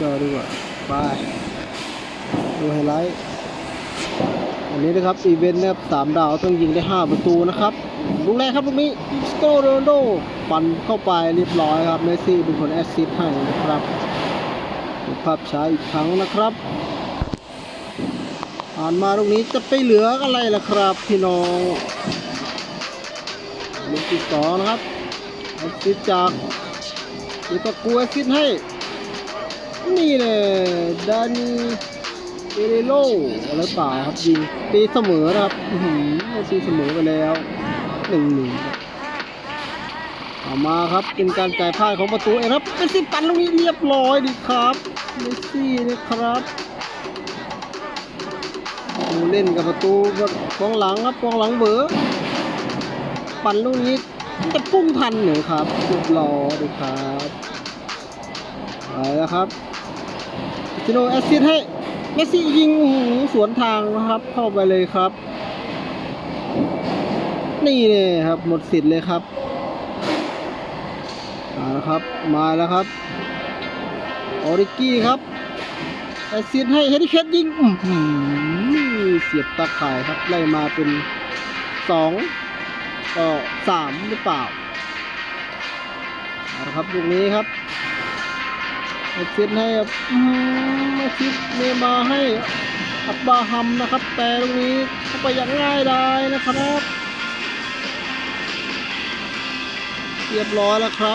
จอดีกว่าไปดูไฮไลท์อันนี้นะครับอีเวนต์นะครับสามดาวต้องยิงได้ห้าประตูนะครับลูกแรกครับลูกนี้สโตโรนโดปั่นเข้าไปเรียบร้อยครับเมสซี่เป็นคนแอสซิสต์ให้นะครับดูภาพช้าอีกครั้งนะครับอ่านมาลูกนี้จะไปเหลืออะไรล่ะครับพี่น้องลูกที่สองนะครับแอสซิสต์จากลูกกูแอสซิสต์ให้ นี่เลยดานีเอเรโลอะไรเปล่าครับยิงตีเสมอนะครับหืตีเสมอไปแล้วหนึ่งหนึ่งเอามาครับเป็นการจ่ายพลาดของประตูเองครับเมสซี่ปันลูกนี้เรียบร้อยดีครับเมสซี่นะครับดูเล่นกับประตูกับกองหลังครับกองหลังเบอร์ปั่นลูกนี้จะปุ้งทันเหรอครับเรียบร้อดีครับ ไปแล้วครับจิโนแอสซิสให้เมสซี่ยิงโอ้โหสวนทางนะครับ เข้าไปเลยครับ นี่เลยครับ หมดสิทธิ์เลยครับมาแล้วครับ มาแล้วครับออริกี้ครับแอสซิสให้เฮดิเคทยิงอืเสียบตาข่ายครับไล่มาเป็นสองก็สามหรือเปล่าอาละครับลูกนี้ครับ อสซิสให้ครับอืมแอสซิสเนย์มาให้อับบาฮัมนะครับ แต่ตรงนี้เข้าไปอย่างง่ายดายนะครับ เรียบร้อยแล้วครับ